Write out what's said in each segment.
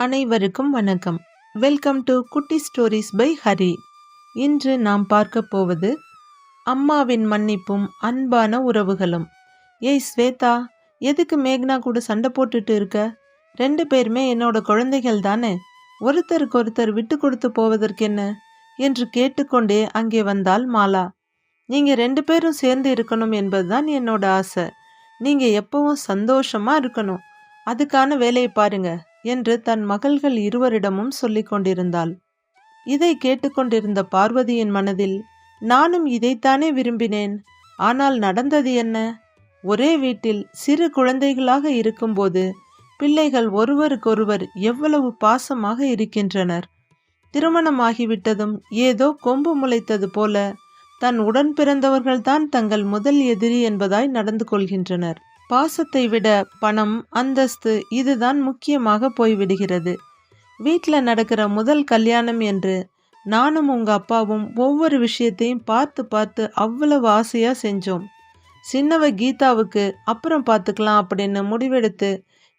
அனைவருக்கும் வணக்கம். Welcome to குட்டி ஸ்டோரிஸ் பை ஹரி இன்று நாம் பார்க்க போவது அம்மாவின் மன்னிப்பும் அன்பான உறவுகளும். ஏய் ஸ்வேதா எதுக்கு மேக்னா கூட சண்டை போட்டுட்டு இருக்க? ரெண்டு பேருமே என்னோட குழந்தைகள் தானே. ஒருத்தருக்கு ஒருத்தர் விட்டு கொடுத்து போவதற்கு என்ன? என்று கேட்டுக்கொண்டே அங்கே வந்தாள் மாலா. நீங்க ரெண்டு பேரும் சேர்ந்து இருக்கணும் என்பதுதான் என்னோட ஆசை. நீங்க எப்பவும் சந்தோஷமா இருக்கணும். அதுக்கான வேலையை பாருங்க. என்று தன் மகள்கள் இருவரிடமும் சொல்லிக் கொண்டிருந்தாள். இதை கேட்டுக்கொண்டிருந்த பார்வதியின் மனதில் நானும் இதைத்தானே விரும்பினேன். ஆனால் நடந்தது என்ன? ஒரே வீட்டில் சிறு குழந்தைகளாக இருக்கும்போது பிள்ளைகள் ஒருவருக்கொருவர் எவ்வளவு பாசமாக இருக்கின்றனர். திருமணமாகிவிட்டதும் ஏதோ கொம்பு முளைத்தது போல தன் உடன் பிறந்தவர்கள்தான் தங்கள் முதல் எதிரி என்பதாய் நடந்து கொள்கின்றனர். பாசத்தை விட பணம் அந்தஸ்து இதுதான் முக்கியமாக போய்விடுகிறது. வீட்டில் நடக்கிற முதல் கல்யாணம் என்று நானும் உங்கள் அப்பாவும் ஒவ்வொரு விஷயத்தையும் பார்த்து பார்த்து அவ்வளவு ஆசையாக செஞ்சோம். சின்னவ கீதாவுக்கு அப்புறம் பார்த்துக்கலாம் அப்படின்னு முடிவெடுத்து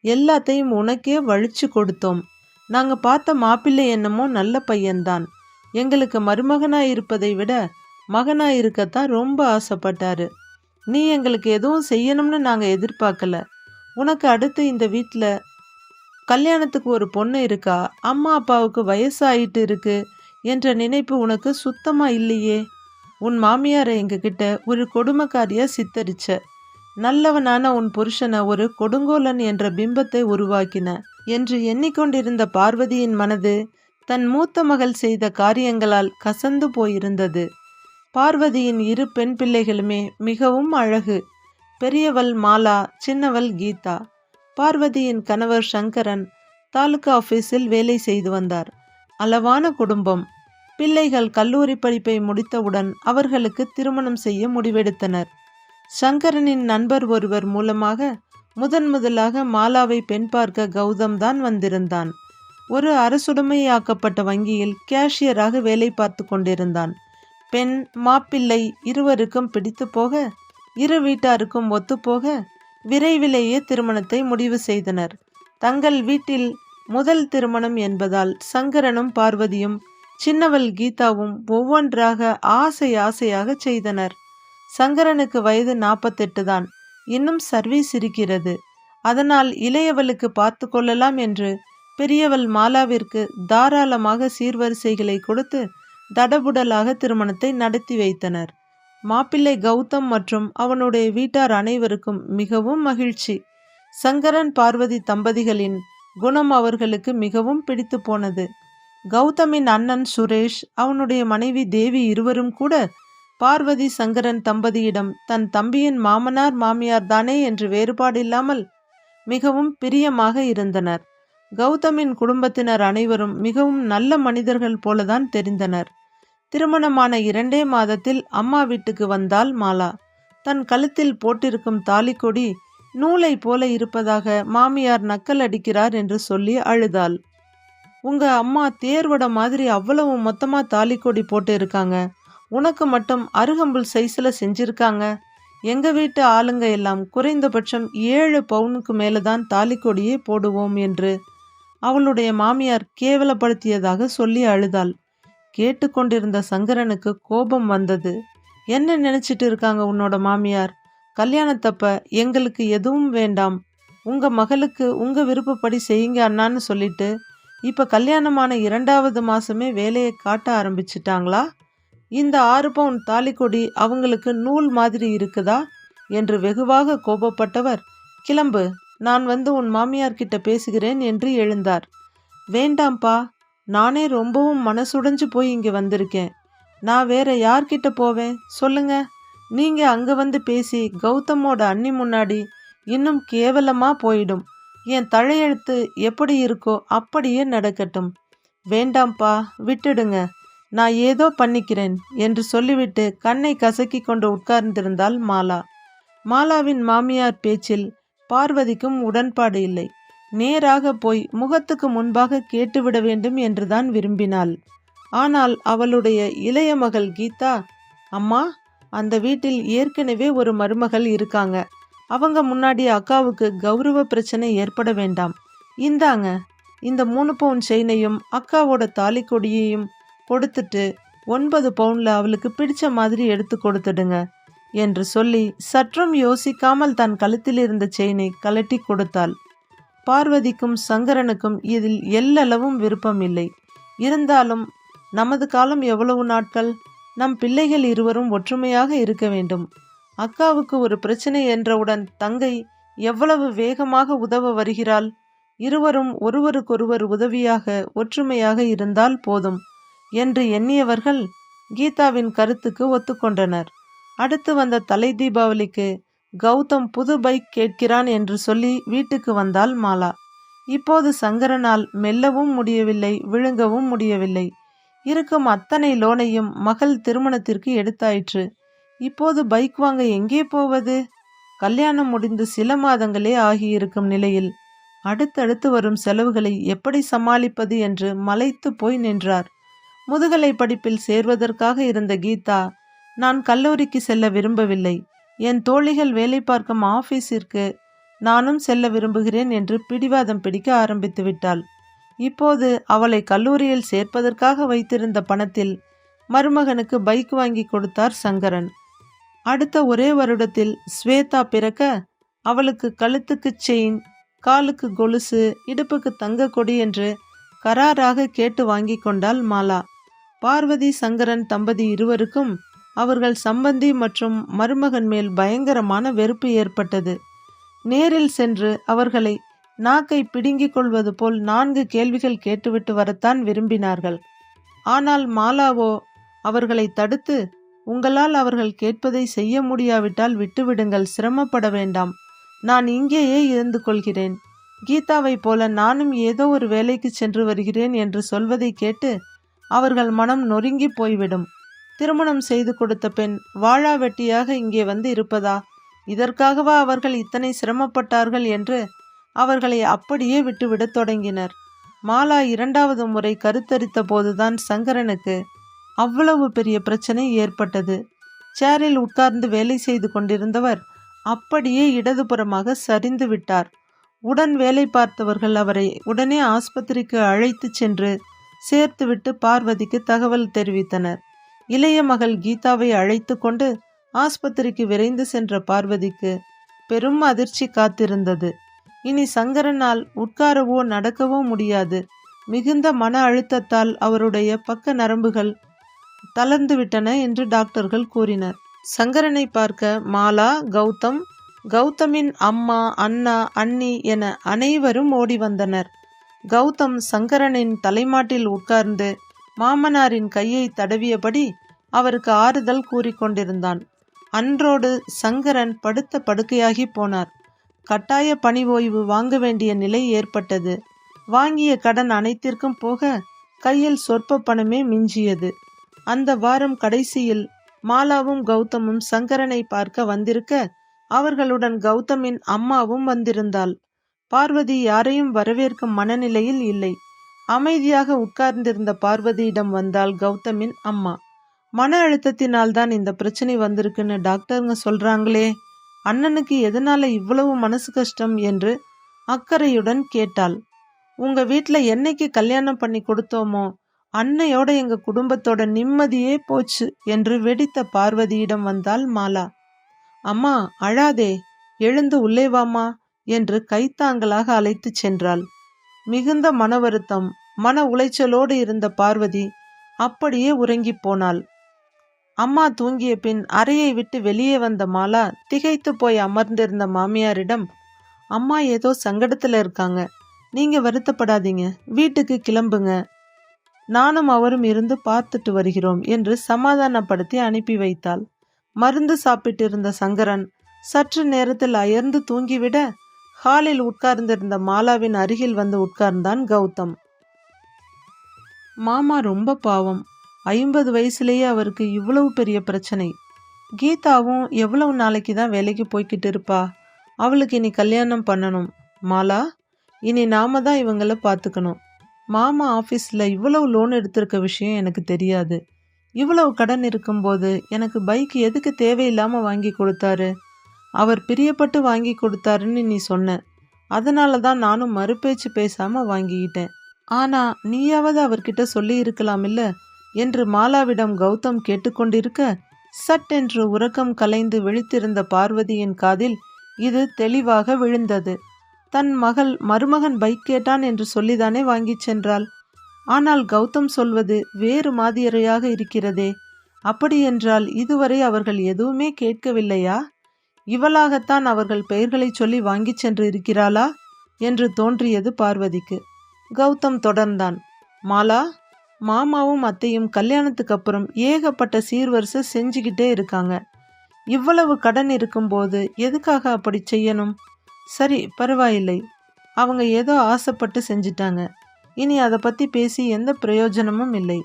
எல்லாத்தையும் உனக்கே வழிச்சு கொடுத்தோம். நாங்கள் பார்த்த மாப்பிள்ளை என்னமோ நல்ல பையன்தான். எங்களுக்கு மருமகனாக இருப்பதை விட மகனாக இருக்கத்தான் ரொம்ப ஆசைப்பட்டாரு. நீ எங்களுக்கு எதுவும் செய்யணும்னு நாங்கள் எதிர்பார்க்கல. உனக்கு அடுத்து இந்த வீட்டில் கல்யாணத்துக்கு ஒரு பொண்ணு இருக்கா? அம்மா அப்பாவுக்கு வயசாயிட்டு இருக்கு என்ற நினைப்பு உனக்கு சுத்தமாக இல்லையே? உன் மாமியாரை எங்ககிட்ட ஒரு கொடுமைக்காரியா சித்தரிச்ச. நல்லவனான உன் புருஷனை ஒரு கொடுங்கோலன் என்ற பிம்பத்தை உருவாக்கின என்று எண்ணிக்கொண்டிருந்த பார்வதியின் மனது தன் மூத்த மகள் செய்த காரியங்களால் கசந்து போயிருந்தது. பார்வதியின் இரு பெண் பிள்ளைகளுமே மிகவும் அழகு. பெரியவள் மாலா சின்னவள் கீதா. பார்வதியின் கணவர் சங்கரன் தாலுகா ஆஃபீஸில் வேலை செய்து வந்தார். அளவான குடும்பம். பிள்ளைகள் கல்லூரி படிப்பை முடித்தவுடன் அவர்களுக்கு திருமணம் செய்ய முடிவெடுத்தனர். சங்கரனின் நண்பர் ஒருவர் மூலமாக முதன் முதலாக மாலாவை பெண் பார்க்க கௌதம் தான் வந்திருந்தான். ஒரு அரசுடைமையாக்கப்பட்ட வங்கியில் கேஷியராக வேலை பார்த்து கொண்டிருந்தான். பெண் மாப்பிள்ளை இருவருக்கும் பிடித்து போக இரு வீட்டாருக்கும் ஒத்துப்போக விரைவிலேயே திருமணத்தை முடிவு செய்தனர். தங்கள் வீட்டில் முதல் திருமணம் என்பதால் சங்கரனும் பார்வதியும் சின்னவள் கீதாவும் ஒவ்வொன்றாக ஆசை ஆசையாக செய்தனர். சங்கரனுக்கு வயது நாற்பத்தெட்டு தான். இன்னும் சர்வீஸ் இருக்கிறது. அதனால் இளையவளுக்கு பார்த்து கொள்ளலாம் என்று பெரியவள் மாலாவிற்கு தாராளமாக சீர்வரிசைகளை கொடுத்து தடபுடலாக திருமணத்தை நடத்தி வைத்தனர். மாப்பிள்ளை கௌதம் மற்றும் அவனுடைய வீட்டார் அனைவருக்கும் மிகவும் மகிழ்ச்சி. சங்கரன் பார்வதி தம்பதிகளின் குணம் அவர்களுக்கு மிகவும் பிடித்து போனது. கௌதமின் அண்ணன் சுரேஷ் அவனுடைய மனைவி தேவி இருவரும் கூட பார்வதி சங்கரன் தம்பதியிடம் தன் தம்பியின் மாமனார் மாமியார் தானே என்று வேறுபாடில்லாமல் மிகவும் பிரியமாக இருந்தனர். கௌதமின் குடும்பத்தினர் அனைவரும் மிகவும் நல்ல மனிதர்கள் போலதான் தெரிந்தனர். திருமணமான இரண்டே மாதத்தில் அம்மா வீட்டுக்கு வந்தாள் மாலா. தன் கழுத்தில் போட்டிருக்கும் தாலிக்கொடி நூலை போல இருப்பதாக மாமியார் நக்கல் அடிக்கிறார் என்று சொல்லி அழுதாள். உங்க அம்மா தேர்வட மாதிரி அவ்வளவு மொத்தமா தாலிக்கொடி போட்டு இருக்காங்க உனக்கு மட்டும் அருகம்புல் சைஸில் செஞ்சிருக்காங்க. எங்க வீட்டு ஆளுங்க எல்லாம் குறைந்தபட்சம் ஏழு பவுனுக்கு மேலதான் தாலிக்கொடியே போடுவோம் என்று அவளுடைய மாமியார் கேவலப்படுத்தியதாக சொல்லி அழுதாள். கேட்டுக்கொண்டிருந்த சங்கரனுக்கு கோபம் வந்தது. என்ன நினைச்சிட்டு இருக்காங்க உன்னோட மாமியார்? கல்யாணத்தப்ப எங்களுக்கு எதுவும் வேண்டாம். உங்க மகளுக்கு உங்க விருப்பப்படி செய்யுங்க அண்ணான்னு சொல்லிட்டு இப்ப கல்யாணமான இரண்டாவது மாசமே வேலையை காட்ட ஆரம்பிச்சிட்டாங்களா? இந்த ஆறு பவுன் தாலிக்கொடி அவங்களுக்கு நூல் மாதிரி இருக்குதா? என்று வெகுவாக கோபப்பட்டவர் கிளம்பு. நான் வந்து உன் மாமியார்கிட்ட பேசுகிறேன் என்று எழுந்தார். வேண்டாம்ப்பா நானே ரொம்பவும் மனசுடைஞ்சு போய் இங்கே வந்திருக்கேன். நான் வேற யார்கிட்ட போவேன்? சொல்லுங்க. நீங்க அங்க வந்து பேசி கௌதமோட அண்ணி முன்னாடி இன்னும் கேவலமா போயிடும். என் தலையெழுத்து எப்படி இருக்கோ அப்படியே நடக்கட்டும். வேண்டாம்ப்பா விட்டுடுங்க. நான் ஏதோ பண்ணிக்கிறேன் என்று சொல்லிவிட்டு கண்ணை கசக்கி கொண்டு உட்கார்ந்திருந்தாள் மாலா. மாலாவின் மாமியார் பேச்சில் பார்வதிக்கும் உடன்பாடு இல்லை. நேராக போய் முகத்துக்கு முன்பாக கேட்டுவிட வேண்டும் என்றுதான் விரும்பினாள். ஆனால் அவளுடைய இளைய மகள் கீதா அம்மா அந்த வீட்டில் ஏற்கனவே ஒரு மருமகள் இருக்காங்க. அவங்க முன்னாடி அக்காவுக்கு கௌரவ பிரச்சனை ஏற்பட வேண்டாம். இந்தாங்க. இந்த மூணு பவுன் செயினையும் அக்காவோட தாலி கொடியையும் கொடுத்துட்டு ஒன்பது பவுனில் அவளுக்கு பிடிச்ச மாதிரி எடுத்து கொடுத்துடுங்க. என்று சொல்லி சற்றும் யோசிக்காமல் தன் கழுத்தில் இருந்த செயினை கலட்டி கொடுத்தாள். பார்வதிக்கும் சங்கரனுக்கும் இதில் எல்லளவும் விருப்பம் இல்லை இருந்தாலும் நமது காலம் எவ்வளவு நாட்கள்? நம் பிள்ளைகள் இருவரும் ஒற்றுமையாக இருக்க வேண்டும். அக்காவுக்கு ஒரு பிரச்சனை என்றவுடன் தங்கை எவ்வளவு வேகமாக உதவ வருகிறாள்? இருவரும் ஒருவருக்கொருவர் உதவியாக ஒற்றுமையாக இருந்தால் போதும் என்று எண்ணியவர்கள் கீதாவின் கருத்துக்கு ஒத்துக்கொண்டனர். அடுத்து வந்த தலை தீபாவளிக்கு கௌதம் புது பைக் கேட்கிறான் என்று சொல்லி வீட்டுக்கு வந்தாள் மாலா. இப்போது சங்கரனால் மெல்லவும் முடியவில்லை விழுங்கவும் முடியவில்லை. இருக்கும் அத்தனை லோனையும் மகள் திருமணத்திற்கு எடுத்தாயிற்று. இப்போது பைக் வாங்க எங்கே போவது? கல்யாணம் முடிந்து சில மாதங்களே ஆகியிருக்கும் நிலையில் அடுத்தடுத்து வரும் செலவுகளை எப்படி சமாளிப்பது என்று மலைத்து போய் நின்றார். முதுகலை படிப்பில் சேர்வதற்காக இருந்த கீதா நான் கல்லூரிக்கு செல்ல விரும்பவில்லை. என் தோழிகள் வேலை பார்க்கும் ஆபீஸிற்கு நானும் செல்ல விரும்புகிறேன் என்று பிடிவாதம் பிடிக்க ஆரம்பித்து விட்டாள். இப்போது அவளை கல்லூரியில் சேர்ப்பதற்காக வைத்திருந்த பணத்தில் மருமகனுக்கு பைக் வாங்கி கொடுத்தார் சங்கரன். அடுத்த ஒரே வருடத்தில் ஸ்வேதா பிறக்க அவளுக்கு கழுத்துக்கு செயின் காலுக்கு கொலுசு இடுப்புக்கு தங்க கொடி என்று கராராக கேட்டு வாங்கி கொண்டாள் மாலா. பார்வதி சங்கரன் தம்பதி இருவருக்கும் அவர்கள் சம்பந்தி மற்றும் மருமகன் மேல் பயங்கரமான வெறுப்பு ஏற்பட்டது. நேரில் சென்று அவர்களை நாக்கை பிடுங்கிக் கொள்வது போல் நான்கு கேள்விகள் கேட்டுவிட்டு வரத்தான் விரும்பினார்கள். ஆனால் மாலாவோ அவர்களை தடுத்து உங்களால் அவர்கள் கேட்பதை செய்ய முடியாவிட்டால் விட்டுவிடுங்கள் சிரமப்பட வேண்டாம். நான் இங்கேயே இருந்து கொள்கிறேன். கீதாவை போல நானும் ஏதோ ஒரு வேலைக்கு சென்று வருகிறேன் என்று சொல்வதை கேட்டு அவர்கள் மனம் நொறுங்கி போய்விடும். திருமணம் செய்து கொடுத்த பெண் வாழா வெட்டியாக இங்கே வந்து இருப்பதா? இதற்காகவா அவர்கள் இத்தனை சிரமப்பட்டார்கள் என்று அவர்களை அப்படியே விட்டுவிடத் தொடங்கினர். மாலா இரண்டாவது முறை கருத்தரித்த போதுதான் சங்கரனுக்கு அவ்வளவு பெரிய பிரச்சனை ஏற்பட்டது. சேரில் உட்கார்ந்து வேலை செய்து கொண்டிருந்தவர் அப்படியே இடதுபுறமாக சரிந்து விட்டார். உடன் வேலை பார்த்தவர்கள் அவரை உடனே ஆஸ்பத்திரிக்கு அழைத்து சென்று சேர்த்துவிட்டு பார்வதிக்கு தகவல் தெரிவித்தனர். இளைய மகள் கீதாவை அழைத்து கொண்டு ஆஸ்பத்திரிக்கு விரைந்து சென்ற பார்வதிக்கு பெரும் அதிர்ச்சி காத்திருந்தது. இனி சங்கரனால் உட்காரவோ நடக்கவோ முடியாது. மிகுந்த மன அழுத்தத்தால் அவருடைய பக்க நரம்புகள் தளர்ந்துவிட்டன என்று டாக்டர்கள் கூறினர். சங்கரனை பார்க்க மாலா கௌதம் கௌதமின் அம்மா அண்ணா அண்ணி என அனைவரும் ஓடி வந்தனர். கௌதம் சங்கரனின் தலைமாட்டில் உட்கார்ந்து மாமனாரின் கையை தடவியபடி அவருக்கு ஆறுதல் கூறிக்கொண்டிருந்தான் அன்றோடு சங்கரன் படுத்த படுக்கையாகி போனார். கட்டாய பணி ஓய்வு வாங்க வேண்டிய நிலை ஏற்பட்டது. வாங்கிய கடன் அனைத்திற்கும் போக கையில் சொற்ப பணமே மிஞ்சியது. அந்த வாரம் கடைசியில் மாலாவும் கௌதமும் சங்கரனை பார்க்க வந்திருக்க அவர்களுடன் கௌதமின் அம்மாவும் வந்திருந்தாள். பார்வதி யாரையும் வரவேற்கும் மனநிலையில் இல்லை. அமைதியாக உட்கார்ந்திருந்த பார்வதியிடம் வந்தாள் கௌதமின் அம்மா. மன அழுத்தத்தினால் தான் இந்த பிரச்சனை வந்திருக்குன்னு டாக்டருங்க சொல்றாங்களே. அண்ணனுக்கு எதனால இவ்வளவு மனசு கஷ்டம் என்று அக்கறையுடன் கேட்டாள். உங்க வீட்டில் என்னைக்கு கல்யாணம் பண்ணி கொடுத்தோமோ அன்னையோட எங்க குடும்பத்தோட நிம்மதியே போச்சு என்று வெடித்த பார்வதியிடம் வந்தாள் மாலா. அம்மா அழாதே எழுந்து உள்ளே வாமா என்று கைத்தாங்களாக அழைத்துச் சென்றாள். மிகுந்த மன வருத்தம் மன உளைச்சலோடு இருந்த பார்வதி அப்படியே உறங்கி போனாள். அம்மா தூங்கிய பின் அறையை விட்டு வெளியே வந்த மாலா திகைத்து போய் அமர்ந்திருந்த மாமியாரிடம் அம்மா ஏதோ சங்கடத்துல இருக்காங்க. நீங்க வருத்தப்படாதீங்க. வீட்டுக்கு கிளம்புங்க. நானும் அவரும் இருந்து பார்த்துட்டு வருகிறோம் என்று சமாதானப்படுத்தி அனுப்பி வைத்தாள். மருந்து சாப்பிட்டிருந்த சங்கரன் சற்று நேரத்தில் அயர்ந்து தூங்கிவிட ஹாலில் உட்கார்ந்திருந்த மாலாவின் அருகில் வந்து உட்கார்ந்தான் கௌதம். மாமா ரொம்ப பாவம். ஐம்பது வயசுலேயே அவருக்கு இவ்வளவு பெரிய பிரச்சனை. கீதாவும் எவ்வளவு நாளைக்கு தான் வேலைக்கு போய்கிட்டு இருப்பா? அவளுக்கு இனி கல்யாணம் பண்ணணும். மாலா இனி நாம தான் இவங்கள பார்த்துக்கணும் மாமா ஆஃபீஸில் இவ்வளவு லோன் எடுத்திருக்க விஷயம் எனக்கு தெரியாது. இவ்வளவு கடன் இருக்கும்போது எனக்கு பைக் எதுக்கு தேவையில்லாமல் வாங்கி கொடுத்தாரு? அவர் பிரியப்பட்டு வாங்கி கொடுத்தாருன்னு நீ சொன்ன. அதனால தான் நானும் மறுபேச்சு பேசாமல் வாங்கிக்கிட்டேன். ஆனா நீயாவது அவர்கிட்ட சொல்லி இருக்கலாமில்ல என்று மாலாவிடம் கௌதம் கேட்டுக்கொண்டிருக்க சட்டென்று உறக்கம் கலைந்து விழித்திருந்த பார்வதியின் காதில் இது தெளிவாக விழுந்தது. தன் மகள் மருமகன் பைக் கேட்டான் என்று சொல்லிதானே வாங்கிச் சென்றாள். ஆனால் கௌதம் சொல்வது வேறு மாதிரியாக இருக்கிறதே. அப்படியென்றால் இதுவரை அவர்கள் எதுவுமே கேட்கவில்லையா? இவளாகத்தான் அவர்கள் பெயர்களை சொல்லி வாங்கிச் சென்று இருக்கிறாளா? என்று தோன்றியது பார்வதிக்கு. கௌதம் தொடர்ந்தான். மாலா மாமாவும் அத்தையும் கல்யாணத்துக்கு அப்புறம் ஏகப்பட்ட சீர்வரிசை செஞ்சுக்கிட்டே இருக்காங்க. இவ்வளவு கடன் இருக்கும்போது எதுக்காக அப்படி செய்யணும்? சரி பரவாயில்லை. அவங்க ஏதோ ஆசைப்பட்டு செஞ்சிட்டாங்க. இனி அதை பற்றி பேசி எந்த பிரயோஜனமும் இல்லை.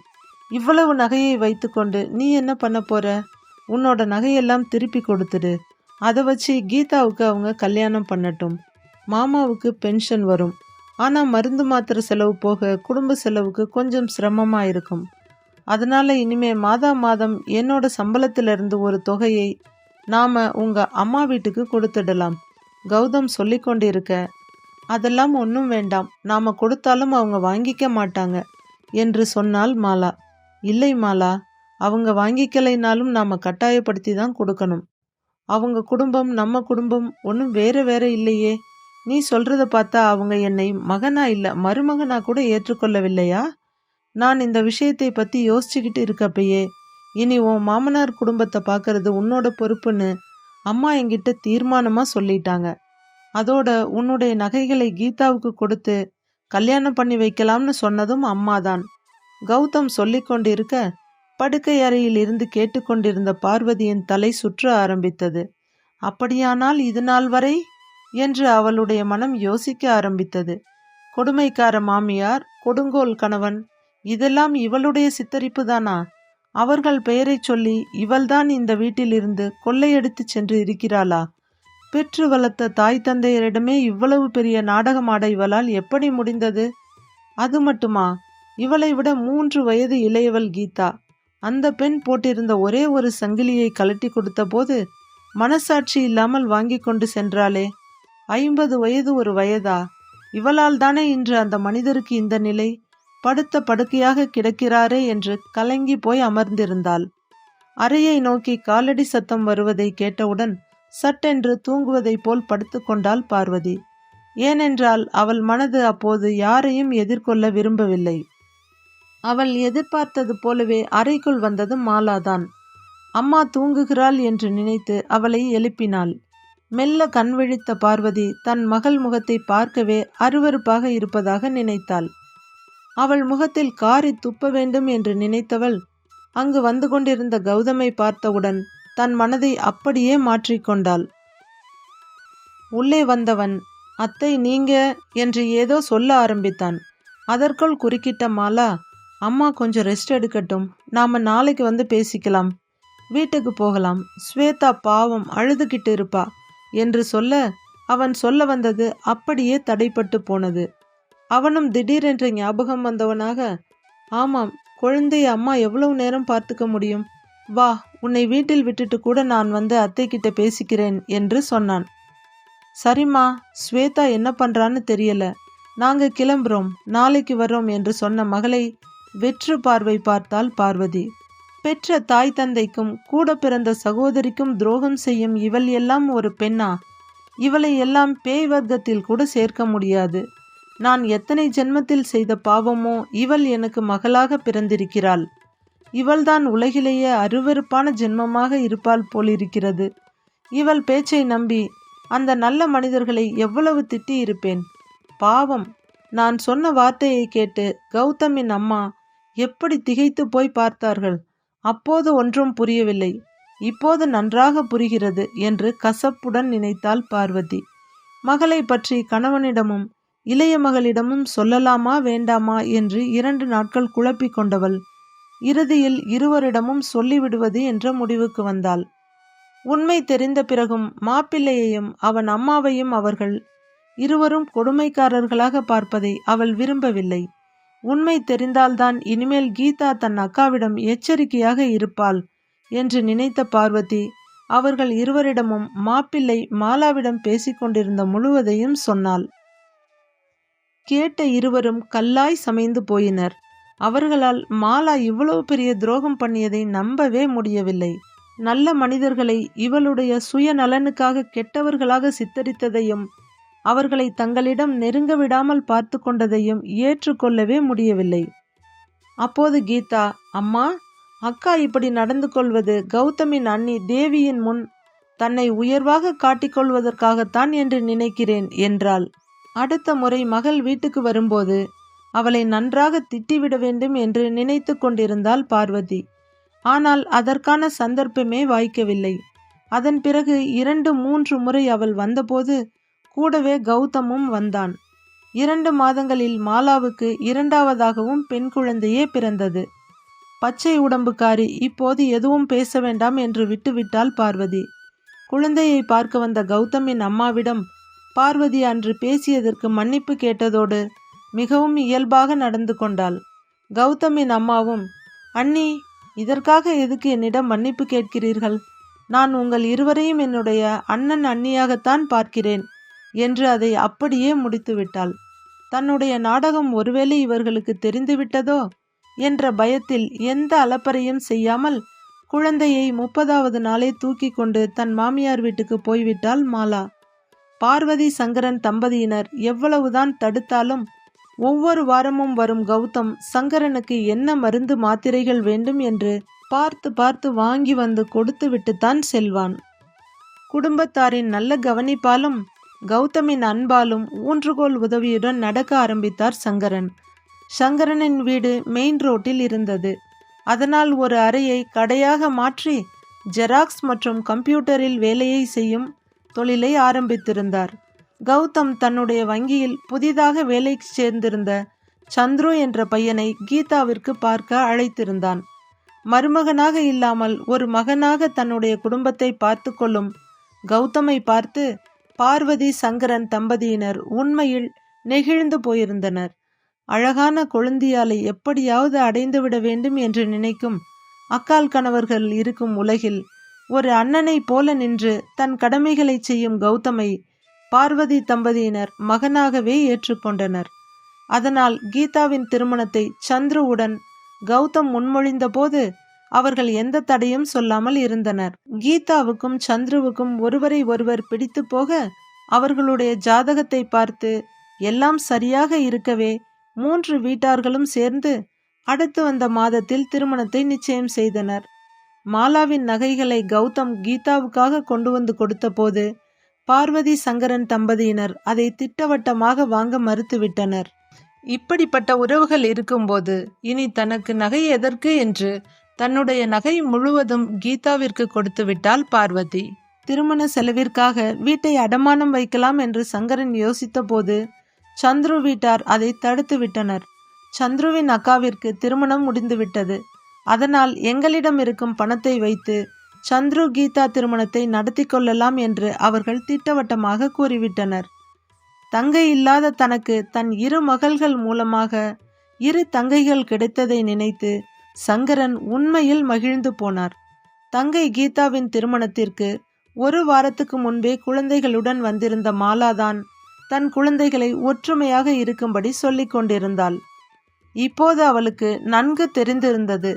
இவ்வளவு நகையை வைத்துக்கொண்டு நீ என்ன பண்ண போற? உன்னோட நகையெல்லாம் திருப்பி கொடுத்துடு. அதை வச்சு கீதாவுக்கு அவங்க கல்யாணம் பண்ணட்டும். மாமாவுக்கு பென்ஷன் வரும். ஆனால் மருந்து மாத்திரை செலவு போக குடும்ப செலவுக்கு கொஞ்சம் சிரமமாக இருக்கும். அதனால் இனிமே மாதா மாதம் என்னோட சம்பளத்திலிருந்து ஒரு தொகையை நாம் உங்கள் அம்மா வீட்டுக்கு கொடுத்துடலாம். கௌதம் சொல்லி கொண்டிருக்க அதெல்லாம் ஒன்றும் வேண்டாம். நாம் கொடுத்தாலும் அவங்க வாங்கிக்க மாட்டாங்க என்று சொன்னால் மாலா. இல்லை மாலா அவங்க வாங்கிக்கலைனாலும் நாம் கட்டாயப்படுத்தி தான் கொடுக்கணும். அவங்க குடும்பம் நம்ம குடும்பம் ஒன்றும் வேறு வேறு இல்லையே. நீ சொல்றத பார்த்தா அவங்க என்னை மகனா இல்லை மருமகனா கூட ஏற்றுக்கொள்ளவில்லையா? நான் இந்த விஷயத்தை பற்றி யோசிச்சுக்கிட்டு இருக்கப்பயே இனி உன் மாமனார் குடும்பத்தை பார்க்கறது உன்னோட பொறுப்புன்னு அம்மா என்கிட்ட தீர்மானமாக சொல்லிட்டாங்க. அதோட உன்னுடைய நகைகளை கீதாவுக்கு கொடுத்து கல்யாணம் பண்ணி வைக்கலாம்னு சொன்னதும் அம்மாதான். கௌதம் சொல்லிக் கொண்டிருக்க படுக்கை அறையில் இருந்து கேட்டுக்கொண்டிருந்த பார்வதியின் தலை சுற்ற ஆரம்பித்தது. அப்படியானால் இது நாள் வரை என்று அவளுடைய மனம் யோசிக்க ஆரம்பித்தது. கொடுமைக்கார மாமியார் கொடுங்கோல் கணவன் இதெல்லாம் இவளுடைய சித்தரிப்பு தானா? அவர்கள் பெயரைச் சொல்லி இவள்தான் இந்த வீட்டிலிருந்து கொள்ளையடித்து சென்று இருக்கிறாளா? பெற்று வளர்த்த தாய் தந்தையரிடமே இவ்வளவு பெரிய நாடகமாட இவளால் எப்படி முடிந்தது? அது மட்டுமா? இவளை விட மூன்று வயது இளையவள் கீதா. அந்த பெண் போட்டிருந்த ஒரே ஒரு சங்கிலியை கழட்டி கொடுத்த போது மனசாட்சி இல்லாமல் வாங்கி கொண்டு சென்றாளே. ஐம்பது வயது ஒரு வயதா? இவளால் தானே இன்று அந்த மனிதருக்கு இந்த நிலை? படுத்த படுக்கையாக கிடக்கிறாரே என்று கலங்கி போய் அமர்ந்திருந்தாள். அறையை நோக்கி காலடி சத்தம் வருவதை கேட்டவுடன் சட்டென்று தூங்குவதைப் போல் படுத்துக்கொண்டாள் பார்வதி. ஏனென்றால் அவள் மனது அப்போது யாரையும் எதிர்கொள்ள விரும்பவில்லை. அவள் எதிர்பார்த்தது போலவே அறைக்குள் வந்தது மாலாதான். அம்மா தூங்குகிறாள் என்று நினைத்து அவளை எழுப்பினாள். மெல்ல கண் விழித்த பார்வதி தன் மகள் முகத்தை பார்க்கவே அருவருப்பாக இருப்பதாக நினைத்தாள். அவள் முகத்தில் காரி துப்ப வேண்டும் என்று நினைத்தவள் அங்கு வந்து கொண்டிருந்த கௌதமை பார்த்தவுடன் தன் மனதை அப்படியே மாற்றிக்கொண்டாள் உள்ளே வந்தவன் அத்தை நீங்க என்று ஏதோ சொல்ல ஆரம்பித்தான். அதற்குள் குறுக்கிட்ட மாலா அம்மா கொஞ்சம் ரெஸ்ட் எடுக்கட்டும். நாம நாளைக்கு வந்து பேசிக்கலாம். வீட்டுக்கு போகலாம். ஸ்வேதா பாவம் அழுதுகிட்டு இருப்பா. என்று சொல்ல அவன் சொல்ல வந்தது அப்படியே தடைப்பட்டு போனது. அவனும் திடீரென்று ஞாபகம் வந்தவனாக ஆமாம் குழந்தையை அம்மா எவ்வளவு நேரம் பார்த்துக்க முடியும்? வா உன்னை வீட்டில் விட்டுட்டு கூட நான் வந்து அத்தை கிட்ட பேசிக்கிறேன் என்று சொன்னான். சரிம்மா ஸ்வேதா என்ன பண்றான்னு தெரியல. நாங்க கிளம்புறோம் நாளைக்கு வர்றோம் என்று சொன்ன மகளை வெற்று பார்வை பார்த்தாள் பார்வதி. பெற்ற தாய் தந்தைக்கும் கூட பிறந்த சகோதரிக்கும் துரோகம் செய்யும் இவள் எல்லாம் ஒரு பெண்ணா? இவளை எல்லாம் பேய் வர்க்கத்தில் கூட சேர்க்க முடியாது. நான் எத்தனை ஜென்மத்தில் செய்த பாவமோ இவள் எனக்கு மகளாக பிறந்திருக்கிறாள். இவள்தான் உலகிலேயே அருவருப்பான ஜென்மமாக இருப்பாள் போலிருக்கிறது. இவள் பேச்சை நம்பி அந்த நல்ல மனிதர்களை எவ்வளவு திட்டி இருப்பேன்? பாவம். நான் சொன்ன வார்த்தையை கேட்டு கௌதமின் அம்மா எப்படி திகைத்து போய் பார்த்தார்கள்? அப்போது ஒன்றும் புரியவில்லை. இப்போது நன்றாக புரிகிறது என்று கசப்புடன் நினைத்தாள் பார்வதி. மகளை பற்றி கணவனிடமும் இளைய மகளிடமும் சொல்லலாமா வேண்டாமா என்று இரண்டு நாட்கள் குழப்பிக் கொண்டவள். இறுதியில் இருவரிடமும் சொல்லிவிடுவது என்ற முடிவுக்கு வந்தாள். உண்மை தெரிந்த பிறகும் மாப்பிள்ளையையும் அவன் அம்மாவையும் அவர்கள் இருவரும் கொடுமைக்காரர்களாக பார்ப்பதை அவள் விரும்பவில்லை. உண்மை தெரிந்தால்தான் இனிமேல் கீதா தன் அக்காவிடம் எச்சரிக்கையாக இருப்பாள் என்று நினைத்த பார்வதி அவர்கள் இருவரிடமும் மாப்பிள்ளை மாலாவிடம் பேசிக் கொண்டிருந்த முழுவதையும் சொன்னாள். கேட்ட இருவரும் கல்லாய் சமைந்து போயினர். அவர்களால் மாலா இவ்வளவு பெரிய துரோகம் பண்ணியதை நம்பவே முடியவில்லை. நல்ல மனிதர்களை இவளுடைய சுயநலனுக்காக கெட்டவர்களாக சித்தரித்ததையும் அவர்களை தங்களிடம் நெருங்க விடாமல் பார்த்து கொண்டதையும் ஏற்றுக்கொள்ளவே முடியவில்லை. அப்போது கீதா அம்மா அக்கா இப்படி நடந்து கொள்வது கௌதமின் அண்ணி தேவியின் முன் தன்னை உயர்வாக காட்டிக்கொள்வதற்காகத்தான் என்று நினைக்கிறேன் என்றாள். அடுத்த முறை மகள் வீட்டுக்கு வரும்போது அவளை நன்றாக திட்டிவிட வேண்டும் என்று நினைத்து கொண்டிருந்தாள் பார்வதி. ஆனால் அதற்கான சந்தர்ப்பமே வாய்க்கவில்லை. அதன் பிறகு இரண்டு மூன்று முறை அவள் வந்தபோது கூடவே கௌதமும் வந்தான். இரண்டு மாதங்களில் மாலாவுக்கு இரண்டாவதாகவும் பெண் குழந்தையே பிறந்தது. பச்சை உடம்புக்காரி இப்போது எதுவும் பேச வேண்டாம் என்று விட்டுவிட்டாள் பார்வதி. குழந்தையை பார்க்க வந்த கௌதமின் அம்மாவிடம் பார்வதி அன்று பேசியதற்கு மன்னிப்பு கேட்டதோடு மிகவும் இயல்பாக நடந்து கொண்டாள். கௌதமின் அம்மாவும் அண்ணி இதற்காக எதுக்கு என்னிடம் மன்னிப்பு கேட்கிறீர்கள்? நான் உங்கள் இருவரையும் என்னுடைய அண்ணன் அண்ணியாகத்தான் பார்க்கிறேன். என்று அதை அப்படியே முடித்துவிட்டாள். தன்னுடைய நாடகம் ஒருவேளை இவர்களுக்கு தெரிந்துவிட்டதோ என்ற பயத்தில் எந்த அலப்பறையும் செய்யாமல் குழந்தையை முப்பதாவது நாளே தூக்கி கொண்டு தன் மாமியார் வீட்டுக்கு போய்விட்டாள் மாலா. பார்வதி சங்கரன் தம்பதியினர் எவ்வளவுதான் தடுத்தாலும் ஒவ்வொரு வாரமும் வரும் கௌதம் சங்கரனுக்கு என்ன மருந்து மாத்திரைகள் வேண்டும் என்று பார்த்து பார்த்து வாங்கி வந்து கொடுத்து விட்டுத்தான் செல்வான். குடும்பத்தாரின் நல்ல கவனிப்பாலும் கௌதமின் அன்பாலும் ஊன்றுகோல் உதவியுடன் நடக்க ஆரம்பித்தார் சங்கரன். சங்கரனின் வீடு மெயின் ரோட்டில் இருந்தது. அதனால் ஒரு அறையை கடையாக மாற்றி ஜெராக்ஸ் மற்றும் கம்ப்யூட்டரில் வேலையை செய்யும் தொழிலை ஆரம்பித்திருந்தார். கௌதம் தன்னுடைய வங்கியில் புதிதாக வேலைக்கு சேர்ந்திருந்த சந்துரு என்ற பையனை கீதாவிற்கு பார்க்க அழைத்திருந்தான். மருமகனாக இல்லாமல் ஒரு மகனாக தன்னுடைய குடும்பத்தை பார்த்து கொள்ளும் கௌதமை பார்த்து பார்வதி சங்கரன் தம்பதியினர் உண்மையில் நெகிழ்ந்து போயிருந்தனர். அழகான கொழுந்தியாலை எப்படியாவது அடைந்துவிட வேண்டும் என்று நினைக்கும் அக்கால் கணவர்கள் இருக்கும் உலகில் ஒரு அண்ணனைப் போல நின்று தன் கடமைகளை செய்யும் கௌதமை பார்வதி தம்பதியினர் மகனாகவே ஏற்றுக்கொண்டனர் அதனால் கீதாவின் திருமணத்தை சந்துருவுடன் கௌதம் முன்மொழிந்தபோது போது அவர்கள் எந்த தடையும் சொல்லாமல் இருந்தனர். கீதாவுக்கும் சந்துருவுக்கும் ஒருவரை ஒருவர் பிடித்து போக அவர்களுடைய ஜாதகத்தை பார்த்து எல்லாம் சரியாக இருக்கவே மூன்று வீட்டார்களும் சேர்ந்து அடுத்து வந்த மாதத்தில் திருமணத்தை நிச்சயம் செய்தனர். மாலாவின் நகைகளை கௌதம் கீதாவுக்காக கொண்டு வந்து கொடுத்தபோது பார்வதி சங்கரன் தம்பதியினர் அதை திட்டவட்டமாக வாங்க மறுத்துவிட்டனர் இப்படிப்பட்ட உறவுகள் இருக்கும்போது இனி தனக்கு நகை எதற்கு என்று தன்னுடைய நகை முழுவதும் கீதாவிற்கு கொடுத்து விட்டாள் பார்வதி. திருமண செலவிற்காக வீட்டை அடமானம் வைக்கலாம் என்று சங்கரன் யோசித்தபோது சந்துரு வீட்டார் அதை தடுத்து விட்டனர். சந்துருவின் அக்காவிற்கு திருமணம் முடிந்துவிட்டது. அதனால் எங்களிடம் இருக்கும் பணத்தை வைத்து சந்துரு கீதா திருமணத்தை நடத்தி கொள்ளலாம் என்று அவர்கள் திட்டவட்டமாக கூறிவிட்டனர். தங்கை இல்லாத தனக்கு தன் இரு மகள்கள் மூலமாக இரு தங்கைகள் கிடைத்ததை நினைத்து சங்கரன் உண்மையில் மகிழ்ந்து போனார். தங்கை கீதாவின் திருமணத்திற்கு ஒரு வாரத்துக்கு முன்பே குழந்தைகளுடன் வந்திருந்த மாலாதான் தன் குழந்தைகளை ஒற்றுமையாக இருக்கும்படி சொல்லிக் கொண்டிருந்தாள். இப்போது அவளுக்கு நன்கு தெரிந்திருந்தது.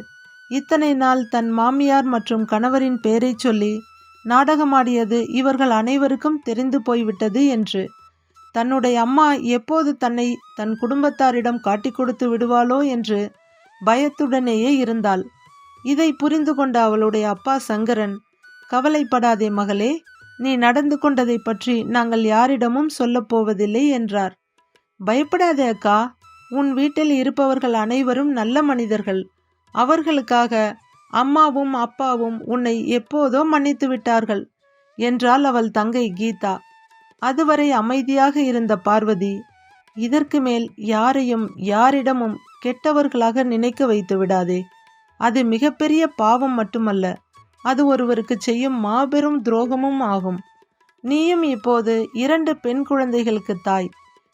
இத்தனை நாள் தன் மாமியார் மற்றும் கணவரின் பெயரை சொல்லி நாடகமாடியது இவர்கள் அனைவருக்கும் தெரிந்து போய்விட்டது என்று. தன்னுடைய அம்மா எப்போது தன்னை தன் குடும்பத்தாரிடம் காட்டிக் கொடுத்து விடுவாளோ என்று பயத்துடனேயே இருந்தாள். இதை புரிந்து கொண்ட அவளுடைய அப்பா சங்கரன் கவலைப்படாதே மகளே நீ நடந்து கொண்டதை பற்றி நாங்கள் யாரிடமும் சொல்லப் போவதில்லை என்றார். பயப்படாதே அக்கா உன் வீட்டில் இருப்பவர்கள் அனைவரும் நல்ல மனிதர்கள். அவர்களுக்காக அம்மாவும் அப்பாவும் உன்னை எப்போதோ மன்னித்து விட்டார்கள் என்றாள் அவள் தங்கை கீதா. அதுவரை அமைதியாக இருந்த பார்வதி இதற்கு மேல் யாரையும் யாரிடமும் கெட்டவர்களாக நினைக்க வைத்து விடாதே. அது மிகப்பெரிய பாவம் மட்டுமல்ல அது ஒருவருக்கு செய்யும் மாபெரும் துரோகமும் ஆகும். நீயும் இப்போது இரண்டு பெண் குழந்தைகளுக்கு தாய்.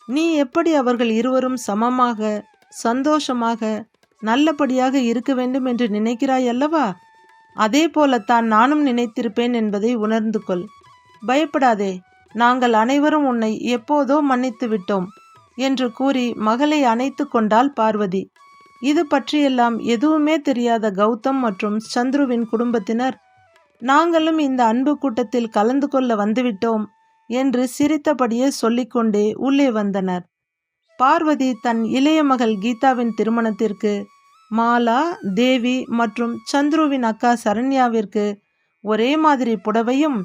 நீ எப்படி அவர்கள் இருவரும் சமமாக சந்தோஷமாக நல்லபடியாக இருக்க வேண்டும் என்று நினைக்கிறாய் அல்லவா? அதே போலத்தான் நானும் நினைத்திருப்பேன் என்பதை உணர்ந்து கொள். பயப்படாதே நாங்கள் அனைவரும் உன்னை எப்போதோ மன்னித்து விட்டோம். என்று கூறி மகளை அணைத்து கொண்டாள் பார்வதி. இது பற்றியெல்லாம் எதுவுமே தெரியாத கௌதம் மற்றும் சந்துருவின் குடும்பத்தினர் நாங்களும் இந்த அன்பு கூட்டத்தில் கலந்து கொள்ள வந்துவிட்டோம் என்று சிரித்தபடியே சொல்லிக்கொண்டே உள்ளே வந்தனர். பார்வதி தன் இளைய மகள் கீதாவின் திருமணத்திற்கு மாலா தேவி மற்றும் சந்துருவின் அக்கா சரண்யாவிற்கு ஒரே மாதிரி புடவையும்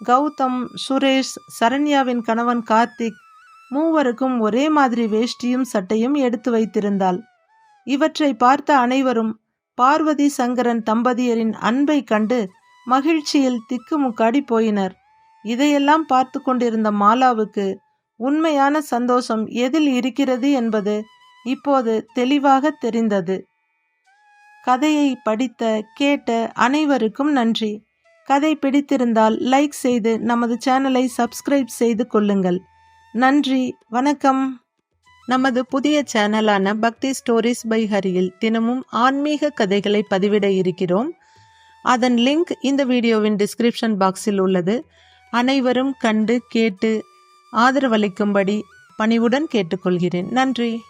கௌதம் சுரேஷ் சரண்யாவின் கணவன் கார்த்திக் மூவருக்கும் ஒரே மாதிரி வேஷ்டியும் சட்டையும் எடுத்து வைத்திருந்தாள். இவற்றை பார்த்த அனைவரும் பார்வதி சங்கரன் தம்பதியரின் அன்பை கண்டு மகிழ்ச்சியில் திக்குமுக்காடி போயினர். இதையெல்லாம் பார்த்து கொண்டிருந்த மாலாவுக்கு உண்மையான சந்தோஷம் எதில் இருக்கிறது என்பது இப்போது தெளிவாக தெரிந்தது. கதையை படித்த கேட்ட அனைவருக்கும் நன்றி. கதை பிடித்திருந்தால் லைக் செய்து நமது சேனலை சப்ஸ்கிரைப் செய்து கொள்ளுங்கள். நன்றி வணக்கம். நமது புதிய சேனலான பக்தி ஸ்டோரிஸ் பை ஹரியில் தினமும் ஆன்மீக கதைகளை பதிவிட இருக்கிறோம். அதன் லிங்க் இந்த வீடியோவின் டிஸ்கிரிப்ஷன் பாக்ஸில் உள்ளது. அனைவரும் கண்டு கேட்டு ஆதரவளிக்கும்படி பணிவுடன் கேட்டுக்கொள்கிறேன். நன்றி.